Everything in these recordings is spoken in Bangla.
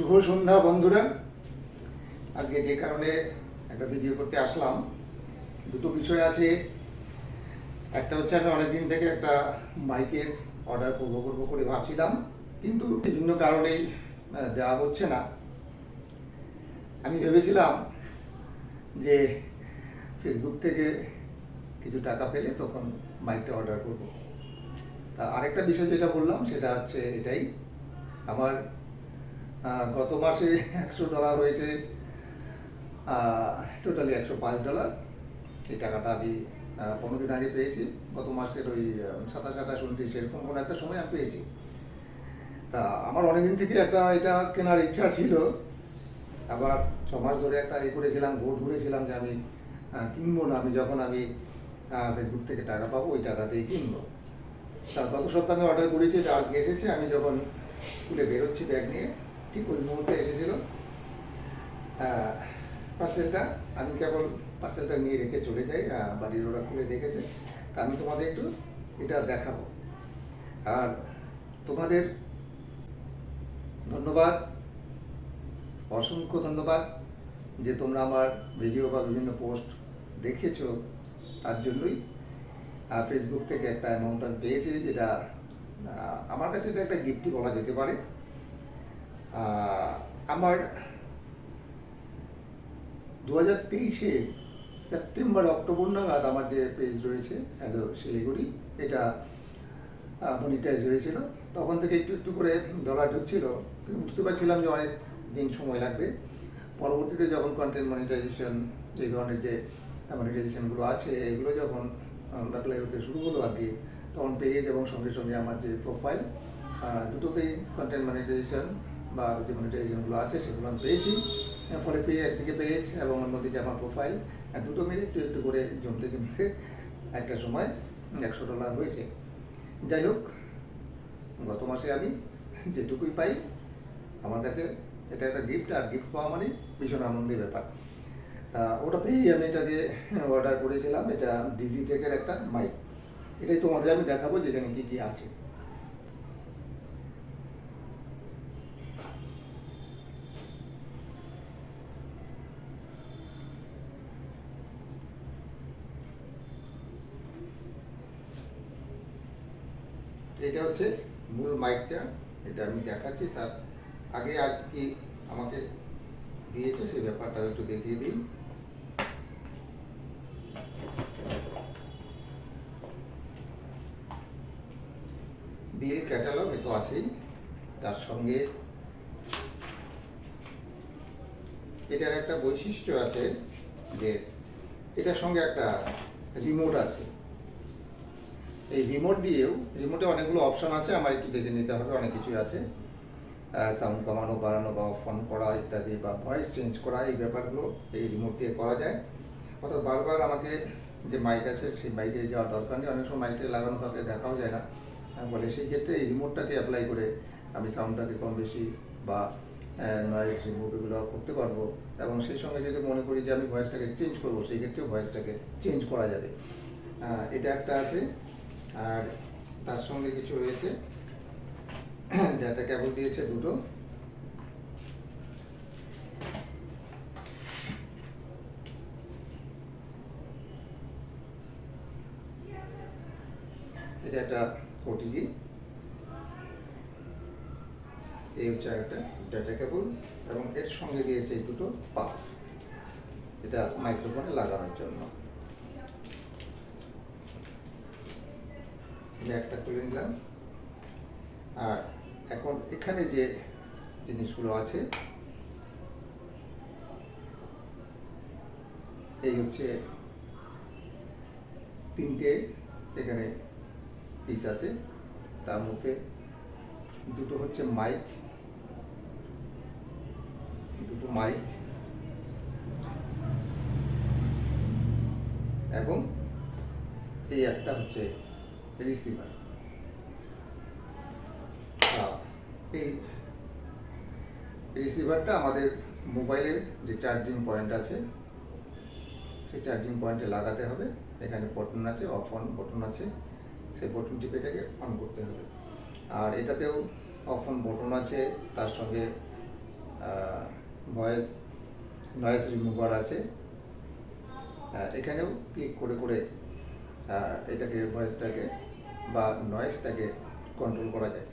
শুভ সন্ধ্যা বন্ধুরা। আজকে যে কারণে একটা ভিডিও করতে আসলাম। দুটো বিষয় আছে। একটা হচ্ছে আমি অনেকদিন থেকে একটা বাইকের অর্ডার করব করব করে ভাবছিলাম, কিন্তু বিভিন্ন কারণেই দেওয়া হচ্ছে না। আমি ভেবেছিলাম যে ফেসবুক থেকে কিছু টাকা পেলে তখন বাইকটা অর্ডার করব। তা আরেকটা বিষয় যেটা বললাম, সেটা হচ্ছে এটাই। আমার গত মাসে একশো ডলার হয়েছে টোটালি একশো পাঁচ ডলার। এই টাকাটা আমি পনেরো দিন আগে পেয়েছি। গত মাসের ওই সাতাশ, আঠাশ, উনত্রিশ, এরকম কোনো একটা সময় আমি পেয়েছি। তা আমার অনেকদিন থেকে একটা এটা কেনার ইচ্ছা ছিল। আবার ছ মাস ধরে একটা এ করেছিলাম, গো ধরেছিলাম যে আমি কিনবো না। আমি যখন আমি ফেসবুক থেকে টাকা পাবো, ওই টাকাতেই কিনবো। তা গত সপ্তাহে আমি অর্ডার করেছি আজকে এসেছে। আমি যখন খুলে বেরোচ্ছি ব্যাগ নিয়ে ঠিক ওই মুহূর্তে এসেছিল। পার্সেলটা আমি কেবল পার্সেলটা নিয়ে রেখে চলে যাই বাড়ির ওরা খুলে দেখেছে। তা আমি তোমাদের একটু এটা দেখাবো। আর তোমাদের ধন্যবাদ, অসংখ্য ধন্যবাদ যে তোমরা আমার ভিডিও বা বিভিন্ন পোস্ট দেখেছ। তার জন্যই ফেসবুক থেকে একটা অ্যামাউন্ট আমি পেয়েছি, যেটা আমার কাছে এটা একটা গিফটই বলা যেতে পারে। আমার দু হাজার তেইশে সেপ্টেম্বর, অক্টোবর নাগাদ আমার যে পেজ রয়েছে হ্যালো শিলিগুড়ি, এটা মনিটাইজ হয়েছিল। তখন থেকে একটু একটু করে ডলার ঢুকছিল। বুঝতে পারছিলাম যে অনেক দিন সময় লাগবে। পরবর্তীতে যখন কন্টেন্ট মনিটাইজেশন এই ধরনের যে মনিটাইজেশনগুলো আছে, এগুলো যখন অ্যাপ্লাই হতে শুরু হলো আর কি, তখন পেজ এবং সঙ্গে সঙ্গে আমার যে প্রোফাইল দুটোতেই কন্টেন্ট মনিটাইজেশন বা যে মনিটাইজেশনগুলো আছে, সেগুলো আমি পেয়েছি। ফলে পেয়ে একদিকে পেজ এবং অন্যদিকে আমার প্রোফাইল দুটো মিলে একটু একটু করে জমতে জমতে একটা সময় একশো ডলার হয়েছে। যাই হোক, গত মাসে আমি যেটুকুই পাই, আমার কাছে এটা একটা গিফট আর গিফট পাওয়া মানে ভীষণ আনন্দের ব্যাপার। তা ওটা পেয়েই আমি এটাকে অর্ডার করেছিলাম, এটা ডিজিটেকের একটা মাইক এটাই তোমাদের আমি দেখাবো যেখানে কী কী আছে। এটা হচ্ছে মূল মাইকটা এটা আমি দেখাচ্ছি। তার আগে আর কি আমাকে দিয়েছে, সেই ব্যাপারটা একটু দেখিয়ে দিই। বিল ক্যাটালগ এ তো আছেই। তার সঙ্গে এটার একটা বৈশিষ্ট্য আছে যে, এটার সঙ্গে একটা রিমোট আছে। এই রিমোট দিয়েও রিমোটে অনেকগুলো অপশন আছে, আমার একটু দেখে নিতে হবে, অনেক কিছুই আছে। সাউন্ড কমানো, বাড়ানো বা ফোন করা ইত্যাদি বা ভয়েস চেঞ্জ করা, এই ব্যাপারগুলো এই রিমোট দিয়ে করা যায়। অর্থাৎ বারবার আমাকে যে মাইক আছে, সেই মাইকে যাওয়ার দরকার নেই। অনেক সময় মাইকে লাগানো থাকে দেখাও যায় না। বলে, সেই ক্ষেত্রে এই রিমোটটাকে অ্যাপ্লাই করে আমি সাউন্ডটাকে কম বেশি বা নয়েজ রিমুভ এগুলো করতে পারব। এবং সেই সঙ্গে যদি মনে করি যে আমি ভয়েসটাকে চেঞ্জ করব, সেই ক্ষেত্রেও ভয়েসটাকে চেঞ্জ করা যাবে। এটা একটা আছে। আর তার সঙ্গে কিছু রয়েছে। ডাটা কেবল দিয়েছে দুটো। এটা একটা ওটিজি এই হচ্ছে একটা ডাটা কেবল এবং এর সঙ্গে দিয়েছে এই দুটো পাফ এটা মাইক্রোফোনে লাগানোর জন্য। একটা খুলে নিলাম। আর এখন এখানে যে জিনিসগুলো আছে, এই হচ্ছে তিনটে এখানে পিস আছে। তার মধ্যে দুটো হচ্ছে মাইক দুটো মাইক এবং এই একটা হচ্ছে রিসিভার এই রিসিভারটা আমাদের মোবাইলের যে চার্জিং পয়েন্ট আছে, সেই চার্জিং পয়েন্টে লাগাতে হবে। এখানে বটন আছে অফ অন বটন আছে। সেই বটন টিপে এটাকে অন করতে হবে। আর এটাতেও অফ অন বটন আছে, তার সঙ্গে ভয়েস নয়েস রিমুভার আছে। এখানেও ক্লিক করে করে এটাকে ভয়েসটাকে বা নয়েসটাকে কন্ট্রোল করা যায়।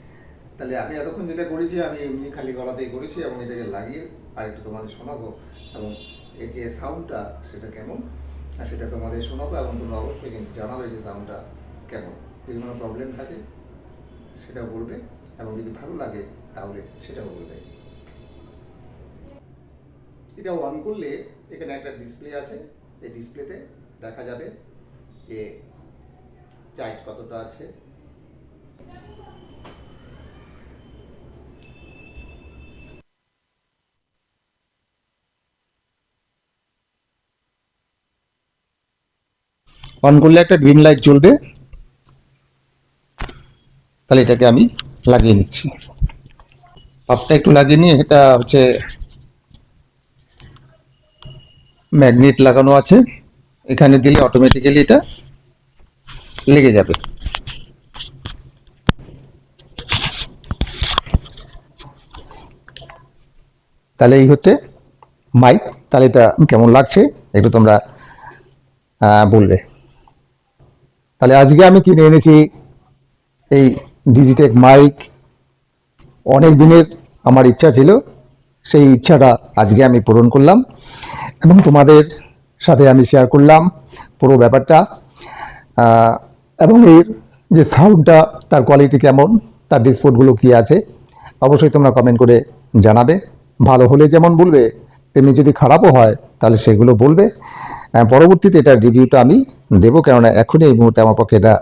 তাহলে আমি এতক্ষণ যেটা করেছি, আমি এমনি খালি গলাতেই করেছি এবং এটাকে লাগিয়ে আর একটু তোমাদের শোনাবো এবং এই যে সাউন্ডটা সেটা কেমন? আর সেটা তোমাদের শোনাবো এবং তোমরা অবশ্যই কিন্তু জানাবে যে সাউন্ডটা কেমন। যদি কোনো প্রবলেম থাকে, সেটাও বলবে এবং যদি ভালো লাগে, তাহলে সেটাও বলবে। এটা অন করলে এখানে একটা ডিসপ্লে আছে। এই ডিসপ্লেতে দেখা যাবে যে চার্জ কতটা আছে? অন করলে একটা গ্রিন লাইট জ্বলবে। তাহলে এটাকে আমি লাগিয়ে নিচ্ছি। পাপটা একটু লাগিয়ে নিয়ে এটা হচ্ছে ম্যাগনেট লাগানো আছে। এখানে দিলে অটোমেটিক্যালি এটা লেগে যাবে। তাহলে এই হচ্ছে মাইক তাহলে এটা কেমন লাগছে? একটু তোমরা বলবে। তাহলে আজকে আমি কিনে এনেছি এই ডিজিটেক মাইক অনেক দিনের আমার ইচ্ছা ছিল, সেই ইচ্ছাটা আজকে আমি পূরণ করলাম এবং তোমাদের সাথে আমি শেয়ার করলাম পুরো ব্যাপারটা। এবং এর যে সাউন্ডটা তার কোয়ালিটি কেমন, তার ডিসপোর্টগুলো কী আছে, অবশ্যই তোমরা কমেন্ট করে জানাবে। ভালো হলে যেমন বলবে, তেমনি যদি খারাপও হয়, তাহলে সেগুলো বলবে। পরবর্তীতে এটার রিভিউটা আমি দেবো, কেননা এখনই এই মুহূর্তে আমার পক্ষে এটা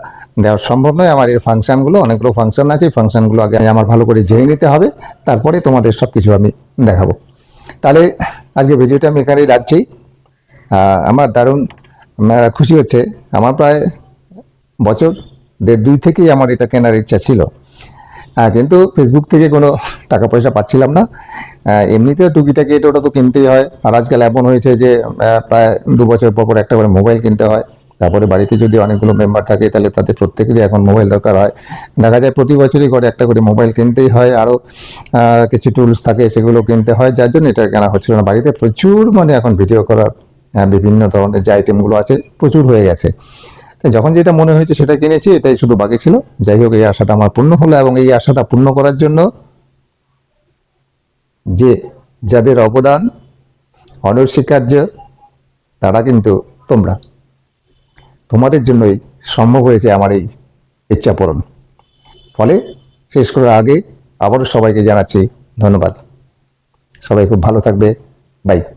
দেওয়া সম্ভব নয়। আমার এর ফাংশনগুলো অনেকগুলো ফাংশন আছে ফাংশানগুলো আগে আমার ভালো করে জেনে নিতে হবে। তারপরে তোমাদের সব কিছু আমি দেখাবো। তাহলে, আজকে ভিডিওটা আমি এখানেই রাখছি। আমার দারুণ খুশি হচ্ছে। আমার প্রায় বছর, দেড় দুই থেকেই আমার এটা কেনার ইচ্ছা ছিল। কিন্তু ফেসবুক থেকে কোনো টাকা পয়সা পাচ্ছিলাম না। এমনিতে টুকিটাকি এটা ওটা তো কিনতেই হয়। আর আজকাল এমন হয়েছে যে প্রায় দু বছর পর পর একটা করে মোবাইল কিনতে হয়। তারপরে বাড়িতে যদি অনেকগুলো মেম্বার থাকে, তাহলে তাদের প্রত্যেকেরই এখন মোবাইল দরকার হয়। দেখা যায় প্রতি বছরই করে একটা করে মোবাইল কিনতেই হয়। আরও কিছু টুলস থাকে, সেগুলো কিনতে হয়। যার জন্য এটা কেনা হচ্ছিল না। বাড়িতে প্রচুর মানে এখন ভিডিও করার বিভিন্ন ধরনের যে আইটেমগুলো আছে, প্রচুর হয়ে গেছে। তো যখন যেটা মনে হয়েছে সেটা কিনেছি, এটাই শুধু বাকি ছিল। যাই হোক, এই আশাটা আমার পূর্ণ হলো এবং এই আশাটা পূর্ণ করার জন্য যে যাদের অবদান অনস্বীকার্য তারা কিন্তু তোমরা। তোমাদের জন্যই সম্ভব হয়েছে আমার এই ইচ্ছা পূরণ ফলে শেষ করার আগে আবারও সবাইকে জানাচ্ছি ধন্যবাদ। সবাই খুব ভালো থাকবে। বাই।